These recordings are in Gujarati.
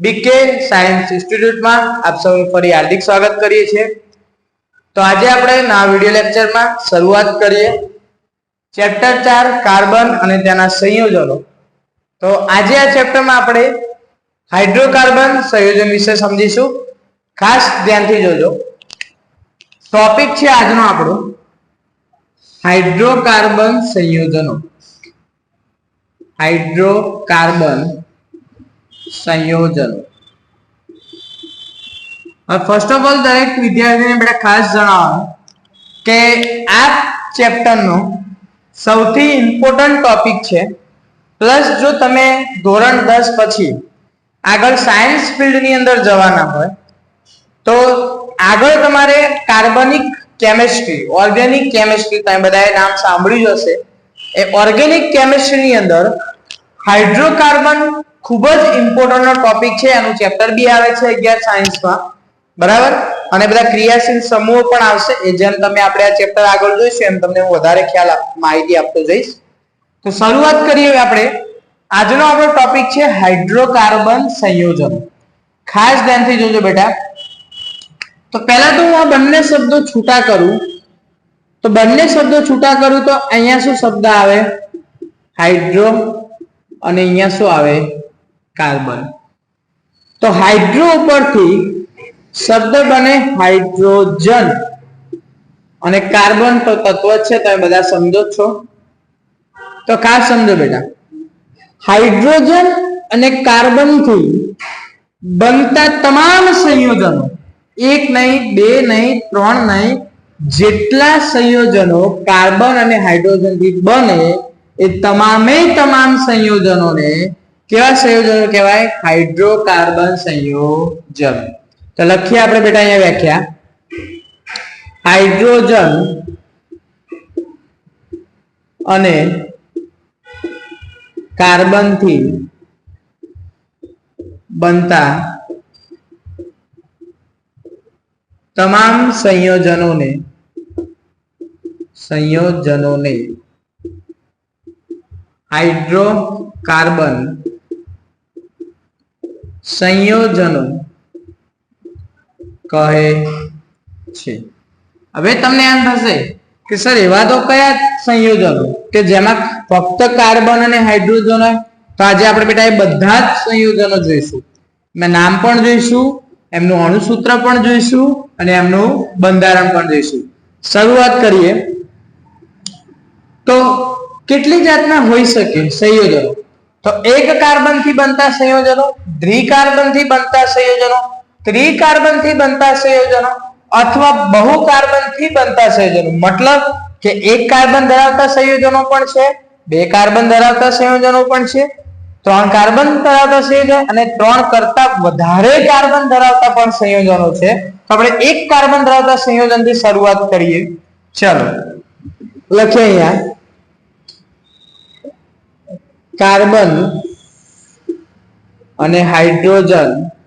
બીકે સાયન્સ ઇન્સ્ટિટ્યૂટમાં આપ સૌનું ફરી હાર્દિક સ્વાગત કરીએ છીએ. તો આજે આપણે નવા વીડિયો લેક્ચરમાં શરૂઆત કરીએ. ચેપ્ટર ચાર, કાર્બન અને તેના સંયોજનો. તો આજે આ ચેપ્ટરમાં આપણે હાઇડ્રોકાર્બન સંયોજન વિશે સમજીશું. ખાસ ધ્યાનથી જોજો. ટોપિક છે આજનો આપણો. હાઇડ્રોકાર્બન સંયોજનો. હાઇડ્રોકાર્બન સંયોજનો. ફર્સ્ટ ઓફ ઓલ દરેક વિદ્યાર્થીને બેટા ખાસ જણાવો કે આ ચેપ્ટરનો સૌથી ઇમ્પોર્ટન્ટ ટોપિક છે. પ્લસ જો તમે ધોરણ દસ પછી આગળ સાયન્સ ફિલ્ડની અંદર જવાના હોય, તો આગળ તમારે કાર્બનિક કેમેસ્ટ્રી ઓર્ગેનિક કેમેસ્ટ્રી તમે બધાએ નામ સાંભળ્યું હશે. એ ઓર્ગેનિક કેમેસ્ટ્રીની અંદર હાઇડ્રોકાર્બન ખૂબ જ ઇમ્પોર્ટન્ટ ટોપિક છે. એનું ચેપ્ટર બી આવે છે અગિયાર સાયન્સમાં બરાબર? અને બધા ક્રિયાશીલ સમૂહો પણ આવશે. એ જેમ તમે આપણે આ ચેપ્ટર આગળ જોઈશું, એમ તમને હું વધારે ખ્યાલ માહિતી આપતો જઈશ. તો શરૂઆત કરીએ આપણે. આજનો આપણો ટોપિક છે હાઇડ્રોકાર્બન સંયોજન. ખાસ ધ્યાનથી જોજો બેટા. તો પહેલા તો હું આ બંને શબ્દો છૂટા કરું. તો બંને શબ્દો છૂટા કરું તો અહીંયા શું શબ્દ આવે? હાઇડ્રો અને અહીંયા શું આવે? કાર્બન. તો હાઇડ્રો ઉપરથી શબ્દ બને હાઇડ્રોજન. અને કાર્બન તો તત્વ છે, તમે બધા સમજો છો. તો ખાસ સમજો બેટા. હાઇડ્રોજન અને કાર્બનથી બનતા તમામ સંયોજનો, એક નહીં, બે નહીં, ત્રણ નહીં, જેટલા સંયોજનો કાર્બન અને હાઇડ્રોજનથી બને, એ તમામે તમામ સંયોજનોને કેવા સંયોજનો કહેવાય? હાઇડ્રોકાર્બન સંયોજન. તો લખીએ આપણે બેટા અહીંયા વ્યાખ્યા. હાઇડ્રોજન અને કાર્બનથી બનતા તમામ સંયોજનોને સંયોજનોને હાઇડ્રોકાર્બન સંયોજનો કહે છે. હવે તમને એમ થશે કે સર, એવા તો કયા સંયોજનો? કે જેમાં ફક્ત કાર્બન અને હાઇડ્રોજન હોય? તો આજે આપણે બેટા એ બધા જ સંયોજનો જોઈશું. મેં નામ પણ જોઈશું, એમનું અણુસૂત્ર પણ જોઈશું અને એમનું બંધારણ પણ જોઈશું. શરૂઆત કરીએ. તો કેટલી જાતના હોઈ શકે સંયોજનો? તો એક કાર્બનથી બનતા સંયોજનો, દ્વિકાર્બનથી બનતા સંયોજનો, ત્રિકાર્બનથી બનતા સંયોજનો અથવા બહુ કાર્બનથી બનતા સંયોજનો. મતલબ કે એક કાર્બન ધરાવતા સંયોજનો પણ છે, બે કાર્બન ધરાવતા સંયોજનો પણ છે, ત્રણ કાર્બન ધરાવતા સંયોજન અને ત્રણ કરતા વધારે કાર્બન ધરાવતા પણ સંયોજનો છે. તો આપણે એક કાર્બન ધરાવતા સંયોજનથી શરૂઆત કરીએ. ચલો, લખીએ અહીંયા. કાર્બન અને હાઇડ્રોજનથી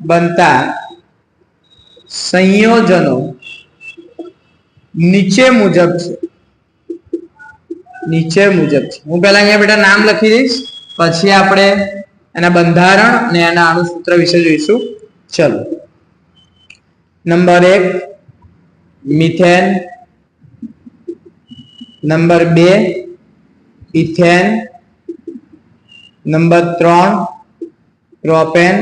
બનતા સંયોજનો નીચે મુજબ છે. નીચે મુજબ છે. હું પહેલા અહીંયા બેટા નામ લખી દઈશ, પછી આપણે એના બંધારણ અને એના અણુસૂત્ર વિશે જોઈશું. ચલો. નંબર એક, મિથેન નંબર બે ઇથેન નંબર ત્રણ પ્રોપેન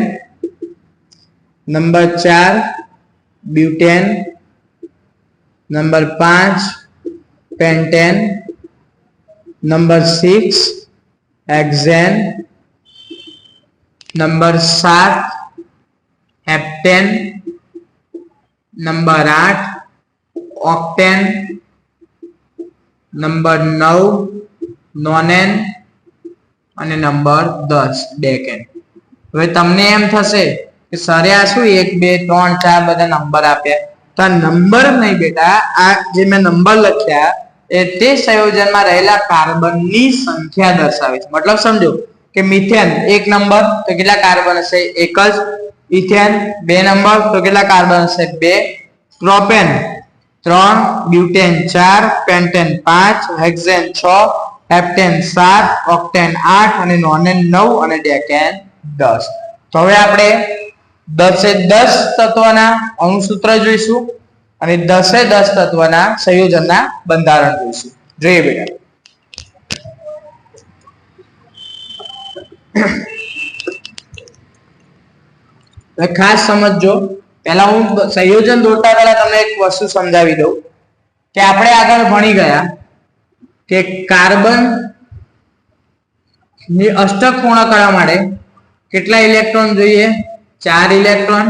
નંબર ચાર બ્યુટેન નંબર પાંચ pentane number six hexane number સાત હેપ્ટેન નંબર આઠ ઓક્ટેન નંબર નવ નોનેન અને નંબર દસ ડેકેન હવે તમને એમ થશે કે સરે આ શું એક, બે, ત્રણ, ચાર બધા નંબર આપ્યા? તો આ નંબર નહીં બેટા, આ જે મેં નંબર લખ્યા, એ તે સંયોજનમાં રહેલા કાર્બનની સંખ્યા દર્શાવે છે. મતલબ સમજો કે મિથેન એક નંબર, તો કેટલા કાર્બન હશે? એક જ. ઇથેન બે નંબર, તો કેટલા કાર્બન હશે? બે. પ્રોપેન ત્રણ, બ્યુટેન ચાર, પેન્ટેન પાંચ, હેક્ઝેન છ હેપ્ટેન સાત, ઓક્ટેન આઠ અને નોનેન નવ અને ડેકેન દસ. તો હવે આપણે દસે દસ તત્વના અણુસૂત્ર જોઈશું અને દસે દસ તત્વના સંયોજનના બંધારણ જોઈશું. જોઈએ બેટા. ખાસ સમજજો. પહેલા હું સંયોજન દોરતા પહેલા તમને એક વસ્તુ સમજાવી દઉં કે આપણે આગળ ભણી ગયા કે કાર્બનની અષ્ટક પૂર્ણ કરવા માટે કેટલા ઇલેક્ટ્રોન જોઈએ? ચાર ઇલેક્ટ્રોન.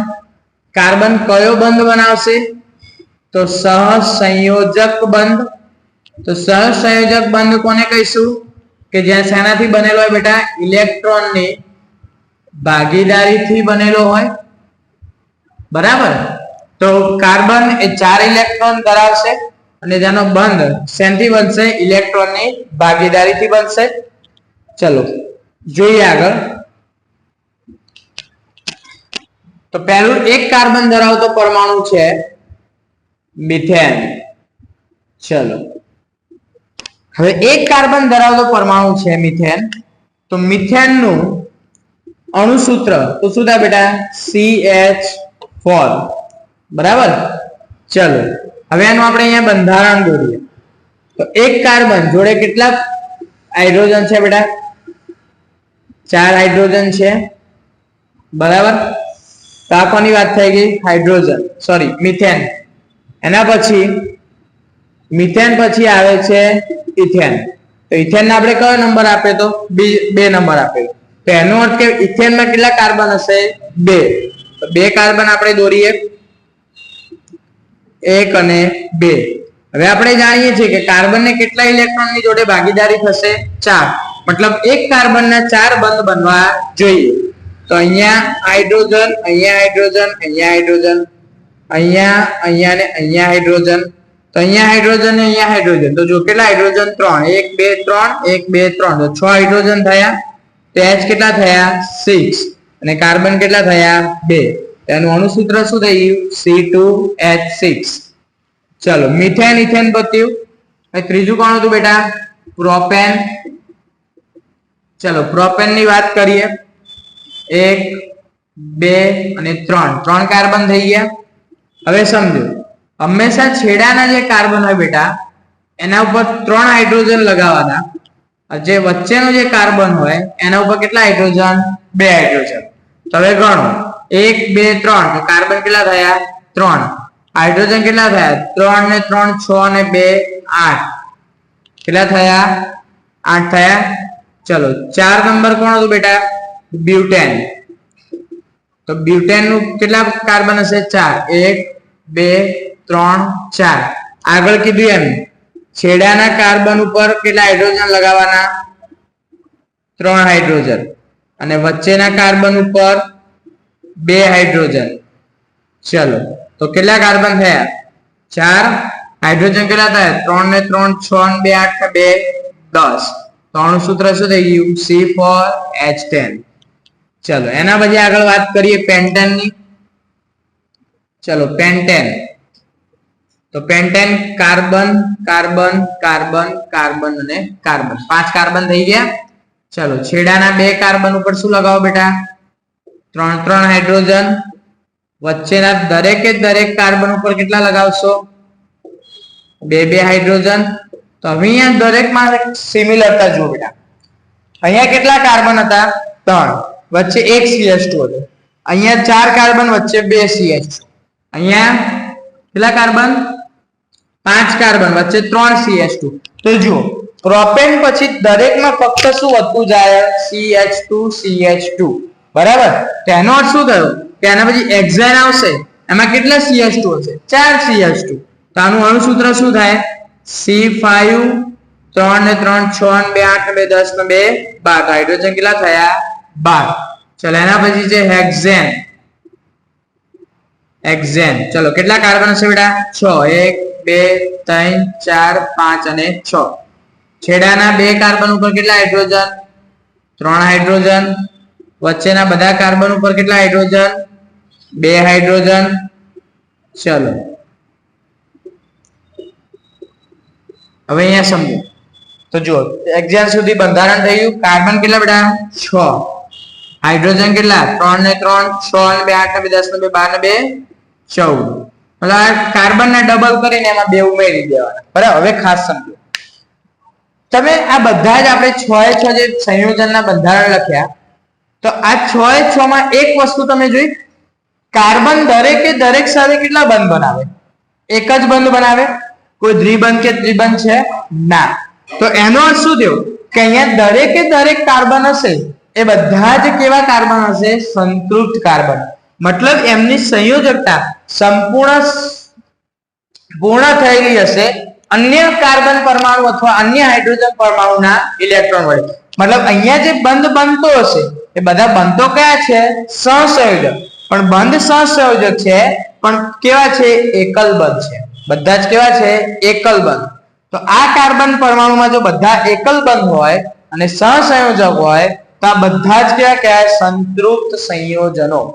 કાર્બન કયો બંધ બનાવશે? તો સહ સંયોજક બંધ. તો સહ સંયોજક બંધ કોને કહીશું? કે જ્યાં શેનાથી બનેલો હોય બેટા? ઇલેક્ટ્રોનની ભાગીદારીથી બનેલો હોય. બરાબર? તો કાર્બન એ ચાર ઇલેક્ટ્રોન ધરાવશે અને જેનો બંધ શેનથી બનશે? ઇલેક્ટ્રોનની ભાગીદારીથી બનશે. ચલો, જોઈએ આગળ. તો પહેલું એક કાર્બન ધરાવતો પરમાણુ છે મિથેન. ચલો. હવે એક કાર્બન ધરાવતો પરમાણુ છે મિથેન. તો મિથેનનું અણુસૂત્ર તો શું થાય બેટા? C H four. બરાબર? ચલો. હવે એનું આપણે અહીંયા બંધારણ દોરીએ. તો એક કાર્બન જોડે કેટલા હાઇડ્રોજન છે બેટા? ચાર હાઇડ્રોજન છે. બરાબર? તો આ કોની વાત થઈ ગઈ? હાઇડ્રોજન. Sorry, methane. એના પછી, મિથેન પછી આવે છે ઇથેન. તો ઇથેન આપણે કયો નંબર આપ્યો તો? બે નંબર આપ્યો. તો એનો અર્થ કે ઇથેનમાં કેટલા કાર્બન હશે? બે. બે કાર્બન આપણે દોરીએ. એક અને બે. હવે આપણે જાણીએ છીએ કે કાર્બનને કેટલા ઇલેક્ટ્રોનની જોડે ભાગીદારી થશે? ચાર. મતલબ એક કાર્બનના ચાર બંધ બનવા જોઈએ. તો અહીંયા હાઇડ્રોજન અહીંયા હાઇડ્રોજન અહીંયા હાઇડ્રોજન. અહીંયા અહીંયા ને અહીંયા હાઇડ્રોજન. તો અહીંયા હાઇડ્રોજન ને અહીંયા હાઇડ્રોજન. તો જો કેટલા હાઇડ્રોજન? ત્રણ. એક, બે, ત્રણ. એક, બે, ત્રણ. છ હાઇડ્રોજન થયા. તો એચ કેટલા થયા? સિક્સ. અને કાર્બન કેટલા થયા? બે. એનું અણુસૂત્ર શું થઈ ગયું સી ટુ એચ સિક્સ ચલો, મિથેન, ઇથેન પત્યું. ત્રીજું કોણ હતું બેટા? પ્રોપેન. ચલો પ્રોપેનની વાત કરીએ. એક, બે અને ત્રણ. ત્રણ કાર્બન થઈ ગયા. હવે સમજો, હંમેશા છેડાના જે કાર્બન હોય બેટા, એના ઉપર ત્રણ હાઇડ્રોજન લગાવવાના. જે વચ્ચેનો જે કાર્બન હોય, એના ઉપર કેટલા હાઇડ્રોજન? બે હાઇડ્રોજન. હવે ગણો એક, બે, ત્રણ. કાર્બન કેટલા થયા? ત્રણ. હાઇડ્રોજન કેટલા થયા? ત્રણ ને ત્રણ, છ ને બે, આઠ. કેટલા થયા? આઠ થયા? ચલો, ચાર નંબર કોણ હતું બેટા? બ્યુટેન. તો બ્યુટેનનું કેટલા કાર્બન હશે? ચાર. એક, બે, ત્રણ, ચાર. આગળ કીધું એમ. છેડાના કાર્બન ઉપર કેટલા હાઇડ્રોજન લગાવવાના? ત્રણ હાઇડ્રોજન. અને વચ્ચેના કાર્બન ઉપર બે હાઇડ્રોજન. ચલો, તો કેટલા કાર્બન થયા? ચાર. હાઇડ્રોજન કેટલા થયા? ત્રણ ને ત્રણ, છ બે, આઠ બે, દસ. ત્રણ સૂત્ર શું થઈ ગયું? C four H ten. ચલો, એના પછી આગળ વાત કરીએ પેન્ટેનની ચલો, પેન્ટેન. તો pentane carbon carbon carbon carbon અને કાર્બન. પાંચ કાર્બન થઈ ગયા. ચલો, છેડાના બે કાર્બન ઉપર શું લગાવો બેટા? ત્રણ ત્રણ હાઇડ્રોજન. વચ્ચેના દરેકે દરેક કાર્બન ઉપર કેટલા લગાવશો? બે બે હાઇડ્રોજન. તો અહીંયા દરેકમાં સિમિલરતા જુઓ બેટા. અહીંયા કેટલા કાર્બન હતા? ત્રણ. વચ્ચે એક સીએચ ટુ હતો. અહીંયા ચાર કાર્બન, વચ્ચે બે સીએચ અહીંયા કેટલા કાર્બન? પાંચ કાર્બન, વચ્ચે ત્રણ સીએચ ટુ તો જુઓ પ્રોપેન પછી દરેકમાં ફક્ત શું વધતું જાય? સીએચ ટુ સીએચ ટુ બરાબર? તેનો અર્થ શું થયો? કે એના પછી એક્ઝાઇન આવશે. એમાં કેટલા સીએચ ટુ હશે? ચાર સીએચ ટુ તો આનું અણુસૂત્ર શું થાય? સી ફાઈવ ત્રણ ને ત્રણ, છ ને બે, આઠ ને બે, દસ ને બે, બાર. હાઇડ્રોજન કેટલા થયા? બાર. ચલો, એના પછી છે હેક્ઝેન હેક્ઝેન ચલો, કેટલા કાર્બન હશે બેટા? છ. એક, બે, ત્રણ, ચાર, પાંચ અને છ. છેડાના બે કાર્બન ઉપર કેટલા હાઇડ્રોજન? ત્રણ હાઇડ્રોજન. વચ્ચેના બધા કાર્બન ઉપર કેટલા હાઇડ્રોજન? બે હાઇડ્રોજન. ચલો. હવે અહીંયા સમજો. તો જુઓ એક્ઝામ સુધી બંધારણ થયું કાર્બન કેટલા બધા? છ. હાઇડ્રોજન કેટલા? ત્રણ ને ત્રણ, છ ને બે, આઠ ને બે, દસ ને બે, બાર ને બે, ચૌદ. મતલબ કાર્બન ને ડબલ કરીને એમાં બે ઉમેરી દેવાના. બરાબર? હવે ખાસ સમજો. તમે આ બધા જ આપણે છ એ છ જે સંયોજનના બંધારણ લખ્યા, તો આ છ એ છ માં એક વસ્તુ તમે જોઈ, કાર્બન દરેકે દરેક સાથે કેટલા બંધ બનાવે? એક જ બંધ બનાવે? કોઈ દ્વિબંધ કે ત્રિબંધ છે? ના. તો એનો અર્થ શું થયો? કે અહીંયા દરેકે દરેક કાર્બન હશે, એ બધા જ કેવા કાર્બન હશે? સંતૃપ્ત કાર્બન. મતલબ એમની સંયોજકતા સંપૂર્ણ પૂર્ણ થયેલી હશે અન્ય કાર્બન પરમાણુ અથવા અન્ય હાઇડ્રોજન પરમાણુના ઇલેક્ટ્રોન વડે. મતલબ અહીંયા જે બંધ બનતો હશે, એ બધા બનતો કયા છે? સહસંયોજક પણ બંધ સહસંયોજક છે, પણ કેવા છે? એકલ બંધ છે. બધા જ કેવા છે? એકલ બંધ. તો આ કાર્બન પરમાણુમાં જો બધા એકલ બંધ હોય અને સહસંયોજક હોય, તો આ બધા જ કેવા કહેવાય? સંતૃપ્ત સંયોજનો.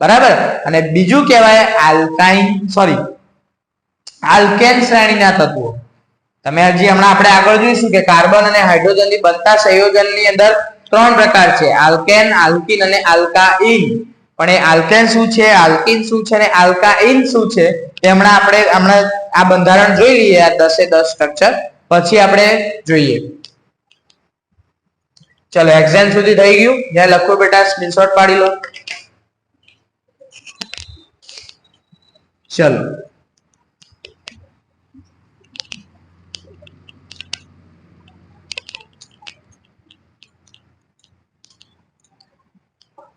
બરાબર? અને બીજું કહેવાય આલ્કાઇન, સોરી આલ્કેન શ્રેણીના તત્વો? તમે હજી હમણાં આપણે આગળ જોઈશું કે કાર્બન અને હાઇડ્રોજનની બનતા સંયોજનની અંદર ત્રણ પ્રકાર છે, આલ્કેન, આલ્કિન અને આલ્કાઇન. પણ એ આલ્કેન શું છે, આલ્કિન શું છે અને આલ્કાઇન શું છે, એ હમણાં આપણે હમણાં આ બંધારણ જોઈ લઈએ, આ દસે દસ સ્ટ્રક્ચર પછી આપણે જોઈએ. ચલો એક્ઝામ સુધી થઈ ગયું. જ્યાં લખો બેટા સ્ક્રીનશોટ પાડી લો. ચલો.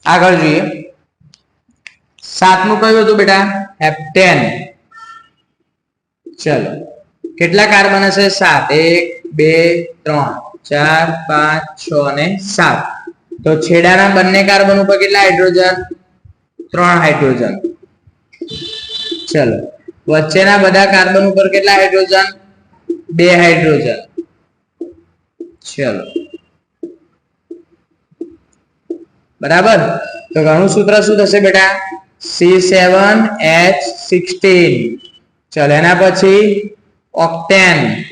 આગળ જોઈએ. સાતમું કયું હતું બેટા? હેપ્ટેન ચલો. કેટલા કાર્બન હશે સાત. એક, બે, ત્રણ. ચાર, પાંચ, છ અને સાત. તો છેડાના બંને કાર્બન ઉપર કેટલા હાઇડ્રોજન ત્રણ હાઇડ્રોજન ચલો. વચ્ચેના બધા કાર્બન ઉપર કેટલા હાઇડ્રોજન બે હાઇડ્રોજન ચલો. બરાબર? તો ઘણું સૂત્ર શું થશે બેટા? સી સેવન એચ સિક્સટીન ચલો, એના પછી ઓક્ટેન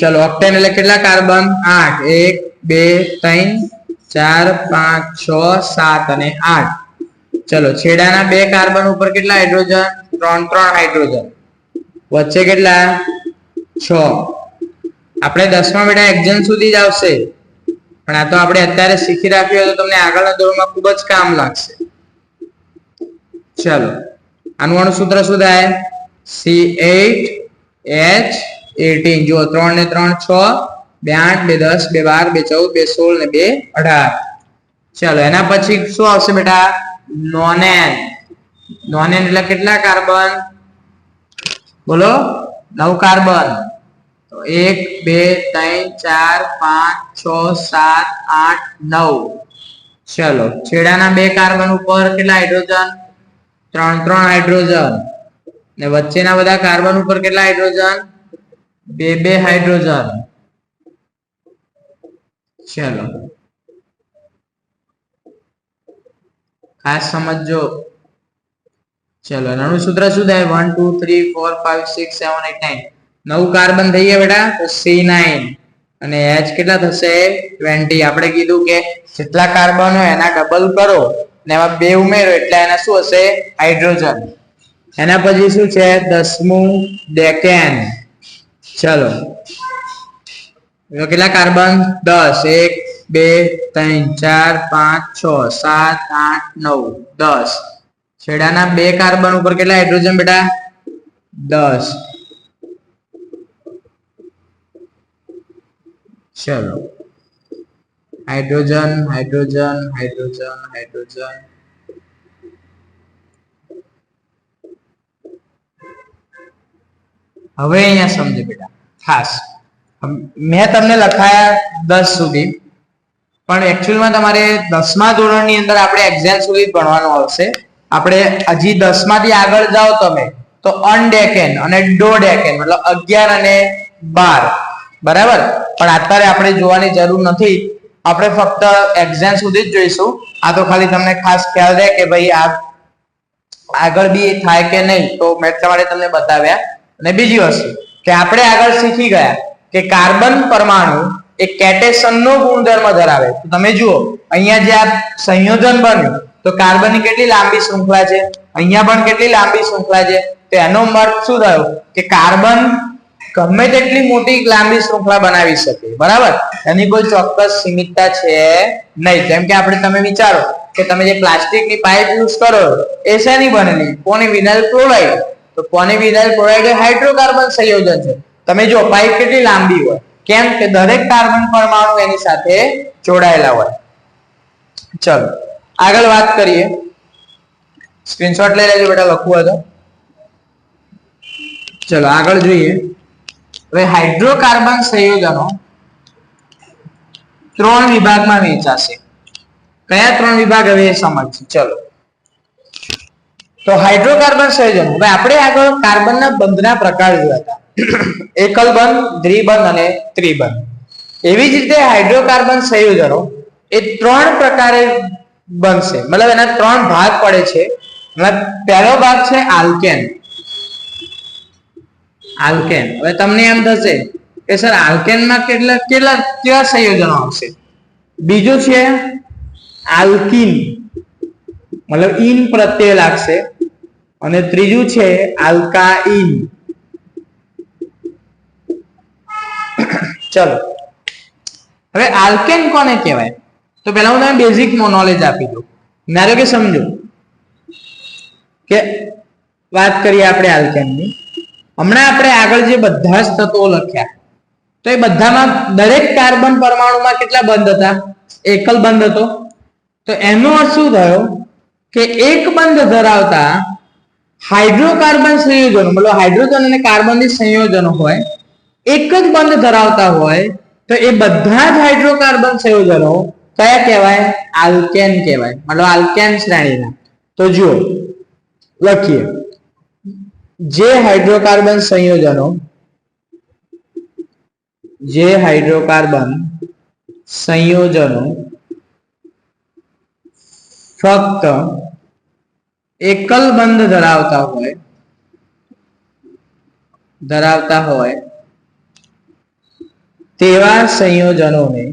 ચલો ઓક્ટેન એટલે કેટલા કાર્બન? આઠ. એક, બે, ત્રણ, ચાર, પાંચ, છ, સાત અને આઠ. ચલો, છેડાના બે કાર્બન ઉપર કેટલા હાઇડ્રોજન? ત્રણ ત્રણ હાઇડ્રોજન. વચ્ચે કેટલા? છ. આપણે દસમા બેટા એક્ઝામ સુધી જ આવશે. પણ આ તો આપણે અત્યારે શીખી રાખ્યું તો તમને આગળના ધોરણમાં ખૂબ જ કામ લાગશે. ચલો. આનું અણુ સૂત્ર શું થાય? સી એટ એચ એટીન જો ત્રણ ને ત્રણ છ, બે આઠ, બે દસ, બે બાર, બે ચૌદ, બે સોળ ને બે અઢાર. ચલો, એના પછી શું આવશે બેટા? નોનેન. નોનેન એટલે કેટલા કાર્બન? બોલો? નવ કાર્બન. તો એક, બે, ત્રણ, ચાર, પાંચ, છ, સાત, આઠ, નવ. ચલો, છેડાના બે કાર્બન ઉપર કેટલા હાઇડ્રોજન? ત્રણ ત્રણ હાઇડ્રોજન. ને વચ્ચેના બધા કાર્બન ઉપર કેટલા હાઇડ્રોજન? બે બે હાઇડ્રોજન. ચલો. ખાસ સમજો ચલો, નાનું સૂત્ર શું થાય? One two three four five six seven eight nine નવ કાર્બન થઈ ગયા બેટા, તો સી નાઇન અને એચ કેટલા થશે? ટ્વેન્ટી આપણે કીધું કે જેટલા કાર્બન હોય એના ડબલ કરો ને એમાં બે ઉમેરો, એટલે એના શું હશે? હાઇડ્રોજન એના પછી શું છે? દસમું ડેકેન ચલો. કેટલા કાર્બન? દસ. એક, બે, ત્રણ, ચાર, પાંચ, છ, સાત, આઠ, નવ, દસ. છેડાના બે કાર્બન ઉપર કેટલા હાઇડ્રોજન બેટા? દસ. ચલો. Hydrogen hydrogen hydrogen hydrogen. હવે અહીંયા સમજો બેટા. ખાસ. મેં તમને લખાયા દસ સુધી. પણ એકચ્યુઅલમાં તમારે દસમા ધોરણની અંદર આપણે એક્ઝામ સુધી ભણવાનું આવશે. આપણે હજી દસમાથી આગળ જાઓ તમે, તો અનડેકેન અને ડોડેકેન મતલબ અગિયાર અને બાર. બરાબર? પણ અત્યારે આપણે જોવાની જરૂર નથી. આપણે ફક્ત એક્ઝામ સુધી જ જોઈશું. આ તો ખાલી તમને ખાસ ખ્યાલ રહે કે ભાઈ આ આગળ બી થાય કે નહીં, તો મેં તમારે તમને બતાવ્યા. અને બીજી વસ્તુ, કે આપણે આગળ શીખી ગયા કે કાર્બન પરમાણુ એ કેટેશનનો ગુણધર્મ ધરાવે તો તમે જુઓ, અહીંયા જે આ સંયોજન બન્યું, તો કાર્બનની કેટલી લાંબી શૃંખલા છે? અહીંયા પણ કેટલી લાંબી શૃંખલા છે? તો એનો મર્થ શું થયો? કે કાર્બન ગમે તેટલી મોટી લાંબી શૃંખલા બનાવી શકે, બરાબર? એની કોઈ ચોક્કસ સીમિતતા છે નહીં. જેમ કે આપણે તમે વિચારો કે તમે જે પ્લાસ્ટિકની પાઇપ યુઝ કરો, એ શેની બનેલી? કોની વિનાઇલ ક્લોરાઇડ? તો કોની વિનાઇલ ક્લોરાઇડ? એ હાઇડ્રોકાર્બન સંયોજન છે. તમે જો, પાઇપ કેટલી લાંબી હોય? કેમ કે દરેક કાર્બન પરમાણુ એની સાથે જોડાયેલા હોય. ચલો, આગળ વાત કરીએ. સ્ક્રીનશોટ લઈ લેજો બેટા, લખવું હતો ચલો, આગળ જોઈએ. હવે હાઇડ્રોકાર્બન સંયોજનો ત્રણ વિભાગમાં વેચાશે કયા ત્રણ વિભાગ હવે એ સમજશે? ચલો. તો હાઇડ્રોકાર્બન સંયોજનો. હવે આપણે આગળ કાર્બનના બંધના પ્રકાર જોયા હતા. એકલ બંધ, દ્વિબંધ અને ત્રિબંધ. એવી જ રીતે હાઇડ્રોકાર્બન સંયોજનો એ ત્રણ પ્રકારે બનશે. મતલબ એના ત્રણ ભાગ પડે છે. પહેલો ભાગ છે આલ્કેન આલ્કેન. હવે તમને એમ થશે કે સર, આલ્કેનમાં કેટલા કેટલા કેવા સંયોજનો આવશે? બીજું છે આલ્કિન. મતલબ ઇન પ્રત્યય લાગશે. અને ત્રીજું છે આલ્કાઇન. ચલો. હવે આલ્કેન કોને કહેવાય? તો પહેલા હું તમને બેઝિક નોલેજ આપી દઉં. ધારો કે સમજો કે વાત કરીએ આપણે આલ્કેનની. હમણાં આપણે આગળ જે બધા જ તત્વો લખ્યા, તો એ બધામાં દરેક કાર્બન પરમાણુમાં કેટલા બંધ હતા? એકલ બંધ હતો. તો એનો અર્થ શું થયો? કે એક બંધ ધરાવતા હાઇડ્રોકાર્બન સંયોજનો, મતલબ હાઇડ્રોજન અને કાર્બનની સંયોજનો હોય, એક જ બંધ ધરાવતા હોય, તો એ બધા જ હાઇડ્રોકાર્બન સંયોજનો કયા કહેવાય? આલ્કેન કહેવાય. મતલબ આલ્કેન શ્રેણીના. તો જુઓ, લખીએ. જે હાઇડ્રોકાર્બન સંયોજનો જે હાઇડ્રોકાર્બન સંયોજનો ફક્ત એકલ બંધ ધરાવતા હોય ધરાવતા હોય તેવા સંયોજનોને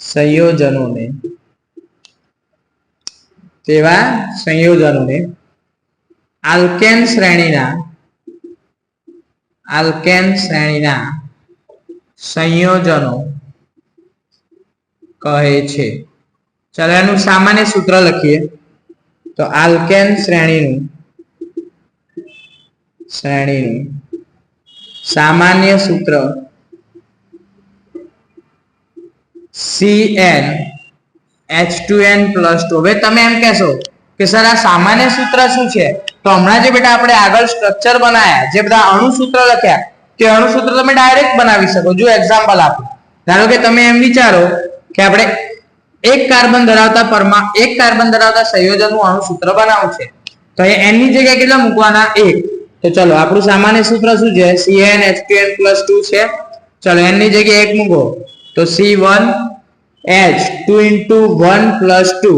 સંયોજનોને તેવા સંયોજનોને આલ્કેન શ્રેણીના આલ્કેન શ્રેણીના સંયોજનો કહે છે. ચાલો એનું સામાન્ય સૂત્ર લખીએ. તો આલ્કેન શ્રેણીનું શ્રેણીનું સામાન્ય સૂત્ર C N H two N plus two હવે તમે એમ કહેશો કે સર આ સામાન્ય સૂત્ર શું છે? તો હમણાં જે બેટા આપણે આગળ સ્ટ્રક્ચર બનાયા, જે બધા અણુસૂત્ર લખ્યા તે અણુસૂત્ર તમે ડાયરેક્ટ બનાવી શકો. જો એક્ઝામ્પલ આપો. ધારો કે તમે એમ વિચારો કે આપણે એક કાર્બન ધરાવતા પરમા, એક કાર્બન ધરાવતા સંયોજનનું અણુસૂત્ર બનાવવું છે. તો એ n ની જગ્યાએ કેટલા મૂકવાના? એક. તો ચલો, આપણું સામાન્ય સૂત્ર શું છે? Cn H2n 2 છે. ચલો, n ની જગ્યાએ એક મૂકો. તો C1 H 2 into 1 plus 2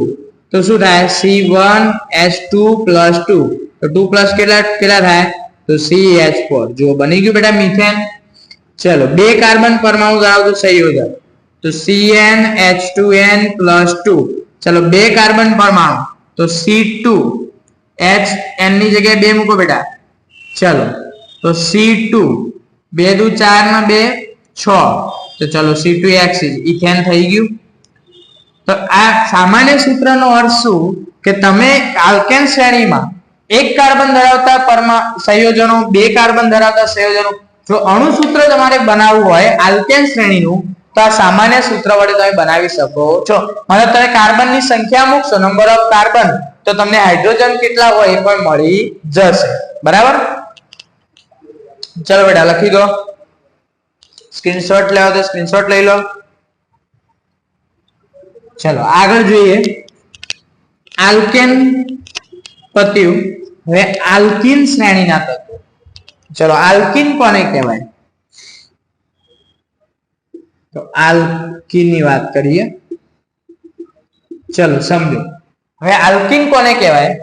તો શું થાય? C1 H2 plus 2 તો 2 પ્લસ કેટલા કેટલા થાય? તો CH4 જો બની ગયું બેટા મિથેન. ચલો, બે કાર્બન પરમાણુ ધરાવતું સંયોજન તો Cn H2n plus 2 ચલો, બે કાર્બન પરમાણુ તો C2 H n ની જગ્યાએ બે મૂકો બેટા. ચલો, તો C2 બે દુ ચારમાં બે, છ. તો ચલો C2H ઇથેન થઈ ગયું. તો આ સામાન્ય સૂત્રનો અર્થ શું? કે તમે આલ્કેન શ્રેણીમાં એક કાર્બન ધરાવતા પરમા સંયોજનો, બે કાર્બન ધરાવતા સંયોજનો. જો અણુ સૂત્ર તમારે બનાવવું હોય, આલ્કેન શ્રેણીનું, તો આ સામાન્ય સૂત્ર વડે તમે બનાવી શકો. છો મતલબ તમે કાર્બનની સંખ્યા મૂકશો નંબર ઓફ કાર્બન તો તમને હાઇડ્રોજન કેટલા હોય એ પણ મળી જશે. બરાબર? ચલો બેટા, લખી દો. સ્ક્રીનશોટ લેવા તો સ્ક્રીનશોટ લઈ લો. ચલો, આગળ જોઈએ. આલ્કેન પત્યું. હવે આલ્કિન શ્રેણીના તત્વો. ચલો, આલ્કિન કોને કહેવાય? તો આલ્કિનની વાત કરીએ. ચલો, સમજો. હવે આલ્કિન કોને કહેવાય?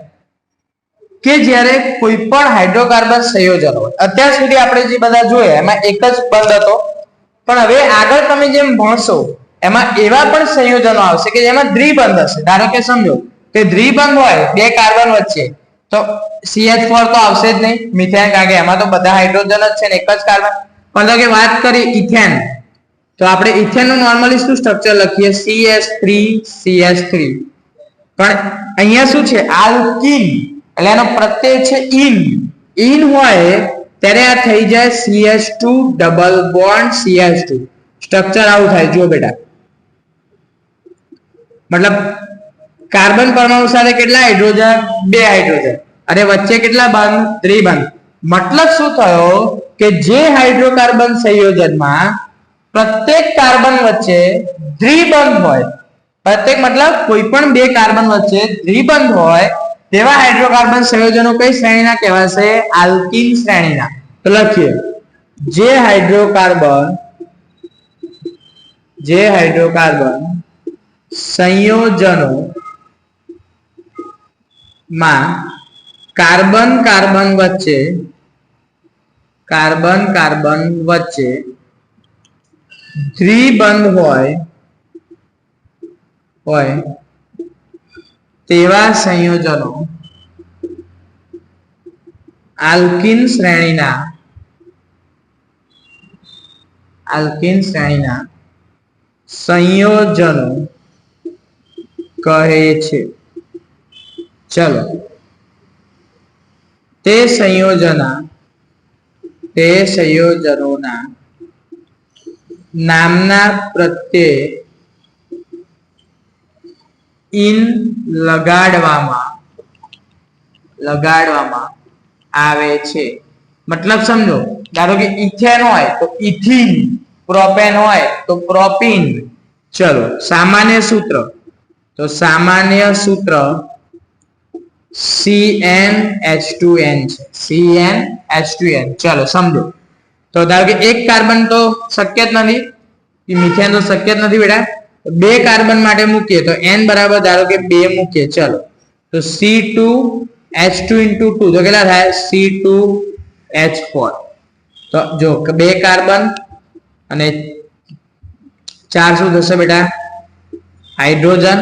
કે જ્યારે કોઈ પણ હાઇડ્રોકાર્બન સંયોજન હોય. અત્યાર સુધી આપણે જે બધા જોયા, એમાં એક જ બંધ હતો. પણ હવે આગળ તમે જેમ ભણશો, એમાં એવા પણ સંયોજનો આવશે કે જેમાં દ્વિબંધ હશે. ધારો કે સમજો કે દ્વિભંગ હોય, બે કાર્બન વચ્ચે, તો CH4 તો આવશે જ નહીં, મિથેન કારણ કે એમાં તો બધા હાઇડ્રોજન જ છે ને એક જ કાર્બન. પણ કે વાત કરી ઇથેન, તો આપણે ઇથેનનું નોર્મલી શું સ્ટ્રક્ચર લખીએ? CS3 CS3 પણ અહીંયા શું છે? આલ્કિન, એટલે એનો પ્રત્યય છે ઇન ઇન હોય, ત્યારે આ થઈ જાય CS2 double bond CS2 structure આવું થાય, જુઓ બેટા. મતલબ કાર્બન પરમાણુ સાથે કેટલા હાઇડ્રોજન? બે હાઇડ્રોજન. અને વચ્ચે કેટલા બંધ? ત્રિબંધ. મતલબ શું થયો કે જે હાઇડ્રોકાર્બન સંયોજનમાં પ્રત્યેક કાર્બન વચ્ચે દ્વિબંધ હોય, પ્રત્યેક મતલબ કોઈ પણ બે કાર્બન વચ્ચે દ્વિબંધ હોય, તેવા હાઇડ્રોકાર્બન સંયોજનો કઈ શ્રેણીના કહેવાશે? આલ્કીન શ્રેણીના. તો લખીએ. જે હાઇડ્રોકાર્બન જે હાઇડ્રોકાર્બન સંયોજનો માં કાર્બન કાર્બન વચ્ચે, કાર્બન કાર્બન વચ્ચે દ્વિબંધ હોય હોય તેવા સંયોજનો આલ્કિન શ્રેણીના આલ્કિન શ્રેણીના સંયોજનો કહે છે. ચલો. તે સંયોજના, તે સંયોજનોના નામના પ્રત્યે ઇન લગાડવામાં લગાડવામાં આવે છે. મતલબ સમજો, ધારો કે ઇથેન હોય તો ઇથિન, પ્રોપેન હોય તો પ્રોપિન. ચલો, સામાન્ય સૂત્ર. તો સામાન્ય સૂત્ર CnH2n છે. CnH2n ચલો, સમજો. તો ધારો કે એક કાર્બન તો શક્ય જ નથી મિથેન તો શક્ય જ નથી બેટા. બે કાર્બન માટે મૂકીએ તો n બરાબર ધારો કે બે મૂકીએ. ચલો. તો C2 H2 into 2 તો કેટલા થાય? C2 H4 તો જો બે કાર્બન અને ચાર શું થશે બેટા. હાઇડ્રોજન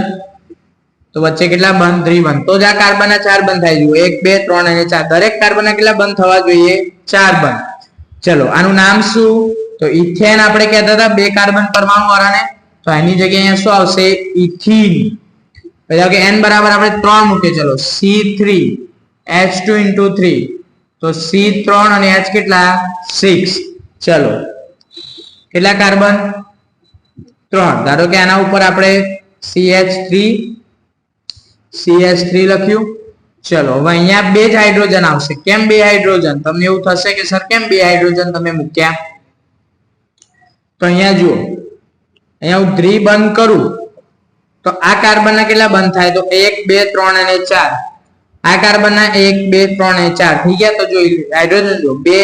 તો વચ્ચે કેટલા બંધ? થ્રી દ્વિબંધ તો જ આ કાર્બનના ચાર બંધ થાય જુઓ. એક, બે, ત્રણ અને ચાર. દરેક કાર્બનના કેટલા બંધ થવા જોઈએ? ચાર બંધ. ચલો, આનું નામ શું? તો ઇથેન આપણે કહેતા હતા બે કાર્બન પરમાણુ વાળાને તો એની જગ્યાએ અહીંયા શું આવશે? ઇથિન પછી કે n બરાબર આપણે ત્રણ મૂકીએ. ચલો C3 H2 into 3 તો C3 અને H કેટલા? 6 ચલો, કેટલા કાર્બન ત્રણ. ધારો કે આના ઉપર આપણે CH3 CH3 લખ્યું. ચલો, હવે અહીંયા બે જ હાઇડ્રોજન આવશે. કેમ બે હાઇડ્રોજન તમને એવું થશે કે, સર, કેમ બે હાઇડ્રોજન તમે મૂક્યા? તો અહીંયા જુઓ. અહીંયા હું ધ્રી બંધ કરું. તો આ કાર્બનના કેટલા બંધ થાય? તો એક, બે, ત્રણ અને ચાર. આ કાર્બનના એક, બે, ત્રણ અને ચાર. થઈ ગયા? તો જોઈ હાઇડ્રોજન જો બે,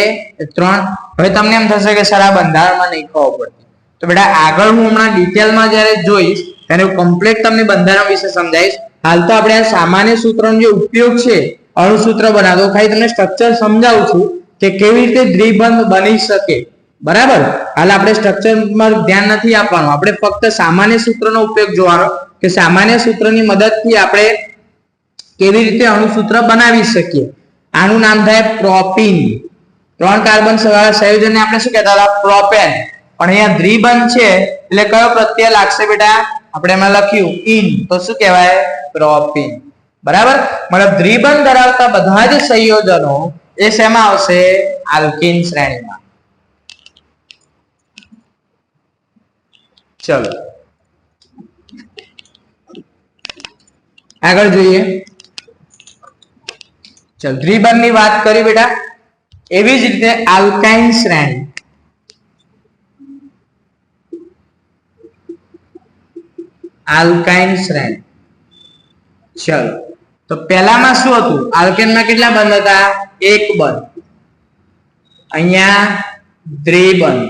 ત્રણ. હવે તમને એમ થશે કે, સર, આ બંધારણમાં નહીં ખબર પડતી. તો બેટા, આગળ હું હમણાં ડિટેલમાં જ્યારે જોઈશ, ત્યારે હું કમ્પ્લીટ તમને બંધારણ વિશે સમજાવીશ. હાલ તો આપણે આ સામાન્ય સૂત્રનો જે ઉપયોગ છે, અણુસૂત્ર બનાવતો ખાલી તમને સ્ટ્રક્ચર સમજાવું છું કે કેવી રીતે દ્વિબંધ બની શકે. બરાબર? હાલ આપણે સ્ટ્રક્ચરમાં ધ્યાન નથી આપવાનું. આપણે ફક્ત સામાન્ય સૂત્રનો ઉપયોગ જોવાનો કે સામાન્ય સૂત્રની મદદથી આપણે કેવી રીતે અણુસૂત્ર બનાવી શકીએ. આનું નામ થાય પ્રોપિન. ત્રણ કાર્બન વાળા સંયોજનને આપણે શું કહેતા હતા? પ્રોપેન. પણ અહીંયા દ્વિબંધ છે, એટલે કયો પ્રત્યય લાગશે બેટા? આપણે એમાં લખ્યું, ઇન તો શું કહેવાય? પ્રોપીન બરાબર? મતલબ દ્વિબંધ ધરાવતા બધા જ સંયોજનો એ શેમાં આવશે? આલ્કિન શ્રેણીમાં. ચલો. આગળ જોઈએ. ચલ દ્રિબનની વાત કરી બેટા. એવી જ રીતે આલ્કાઇન શ્રેણી. આલ્કાઇન શ્રેણી ચલો. તો પહેલામાં શું હતું? આલ્કેનમાં કેટલા બંધ હતા? એક બંધ. અહીંયા દ્વિબંધ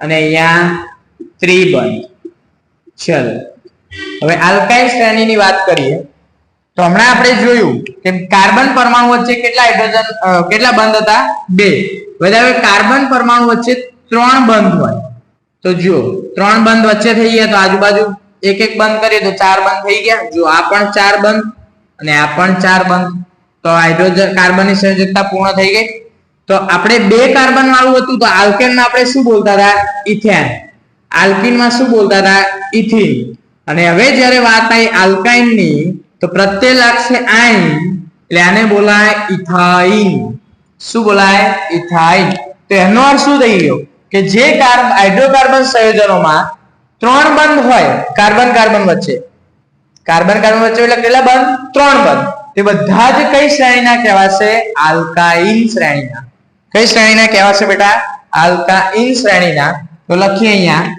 અને અહીંયા ત્રિબંધ ચલો. હવે આલ્કાઇન શ્રેણીની વાત કરીએ. તો હમણાં આપણે જોયું કે કાર્બન પરમાણુ વચ્ચે કેટલા હાઇડ્રોજન કેટલા બંધ હતા? બે. હવે કાર્બન પરમાણુ વચ્ચે ત્રણ બંધ હોય. તો જુઓ, ત્રણ બંધ વચ્ચે થઈ ગયા તો આજુબાજુ એક એક બંધ કરીએ તો ચાર બંધ થઈ ગયા. જો આ પણ ચાર બંધ અને આ પણ ચાર બંધ, તો હાઇડ્રોજન કાર્બનની સંયોજકતા પૂર્ણ થઈ ગઈ. તો આપણે બે કાર્બન વાળું હતું તો આલ્કેનમાં આપણે શું બોલતા હતા? ઇથેન. આલ્કિનમાં શું બોલતા હતા? ઇથિન. અને હવે જ્યારે વાત આવી આલ્કાઇનની, તો પ્રત્યે લાગશે આઈન એટલે આને બોલાય ઇથાઇન. શું બોલાય? ઇથાઇન. તો એનો અર્થ શું થઈ ગયો? કે જે કાર્બ હાઇડ્રોકાર્બન સંયોજનોમાં ત્રણ બંધ હોય, કાર્બન કાર્બન વચ્ચે. કાર્બન કાર્બન વચ્ચે એટલે કેટલા બંધ? ત્રણ બંધ. તે બધા જ કઈ શ્રેણીના કહેવાશે? આલ્કાઇન શ્રેણીના. કઈ શ્રેણીના કહેવાશે બેટા? આલ્કાઇન શ્રેણીના. તો લખીએ અહીંયા.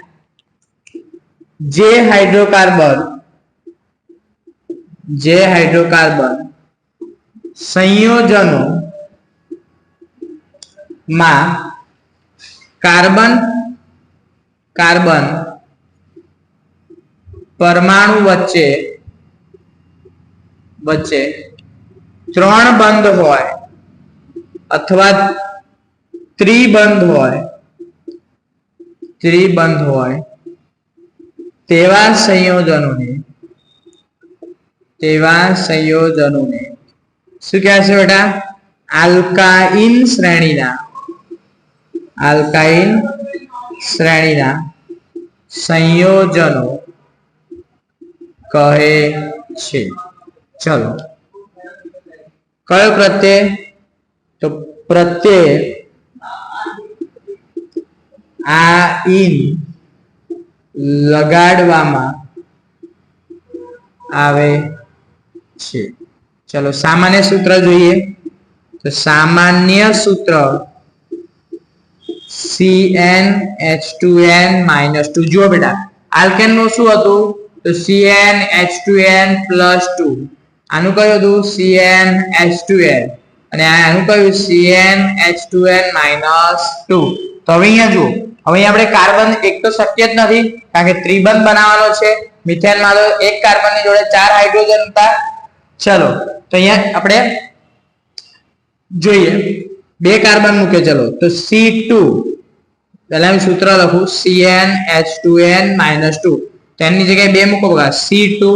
જે હાઇડ્રોકાર્બન જે હાઇડ્રોકાર્બન સંયોજનો માં કાર્બન કાર્બન પરમાણુ વચ્ચે વચ્ચે ત્રણ બંધ હોય અથવા ત્રિબંધ હોય ત્રિબંધ હોય, તેવા સંયોજનોને તેવા સંયોજનોને શું કહે છે બેટા? આલ્કાઇન શ્રેણીના આલ્કાઇન શ્રેણીના સંયોજનો કહે છે. ચલો. કયો પ્રત્યય? તો પ્રત્યય આ ઇન લગાડવામાં આવે છે. ચલો, સામાન્ય સૂત્ર જોઈએ. તો સામાન્ય સૂત્ર CN H2n માઇનસ ટુ જુઓ બેટા આલ્કેનનું શું હતું? તો CN H2n પ્લસ ટુ આનું કયું હતું? CN H2n અને આનું કયું? CN H2n માઇનસ ટુ તો હવે અહીંયા જુઓ. હવે આપણે કાર્બન એક તો શક્ય જ નથી, કારણ કે ત્રિબંધ બનાવવાનો છે. મિથેનમાં તો એક કાર્બનની જોડે ચાર હાઇડ્રોજન હતા. ચલો, તો અહીંયા આપણે જોઈએ. બે કાર્બન મૂકે, ચલો. તો C2 પહેલા હું સૂત્ર લખું. CnH2n માઇનસ ટુ તેની જગ્યાએ બે મૂકો બઘા C2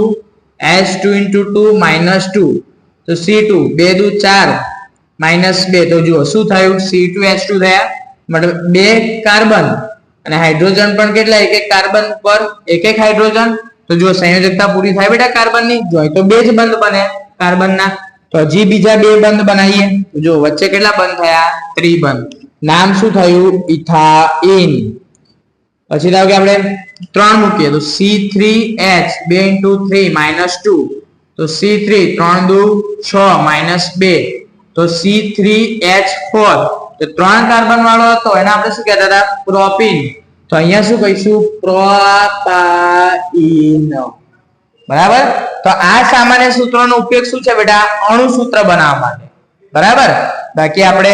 H2 into 2 માઇનસ 2 તો C2 બે દુ ચાર માઇનસ બે. તો જુઓ, શું થયું? C2 H2 થયા. મતલબ બે કાર્બન. અને હાઇડ્રોજન પણ કેટલા? એક એક કાર્બન પર એક એક હાઇડ્રોજન. તો જુઓ, સંયોજકતા પૂરી થાય બેટા કાર્બનની? જો તો બે જ બંધ બને કાર્બનના. તો હજી બીજા બે બંધ બનાવીએ. જો વચ્ચે કેટલા બંધ થયા? ત્રિબંધ. નામ શું થયું? ઇથાઇન. પછી ધારો કે આપણે ત્રણ મૂકીએ, તો સી થ્રી એચ બે ઇન્ટુ થ્રી માઇનસ ટુ. તો સી થ્રી ત્રણ દુ છ માઇનસ બે. તો સી થ્રી એચ ફોર. તો ત્રણ કાર્બન વાળો હતો, એને આપણે શું કહેતા હતા? પ્રોપિન. તો અહીંયા શું કહીશું? પ્રોપાઇન બરાબર? તો આ સામાન્ય સૂત્રનો ઉપયોગ શું છે બેટા? અણુ સૂત્ર બનાવવા માટે. બરાબર? બાકી આપણે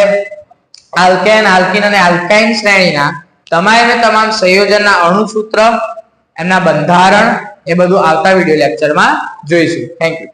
આલ્કેન, આલ્કિન અને આલ્કાઇન શ્રેણીના તમામે તમામ સંયોજનના અણુસૂત્ર એમના બંધારણ એ બધું આવતા વિડિયો લેક્ચરમાં જોઈશું. Thank you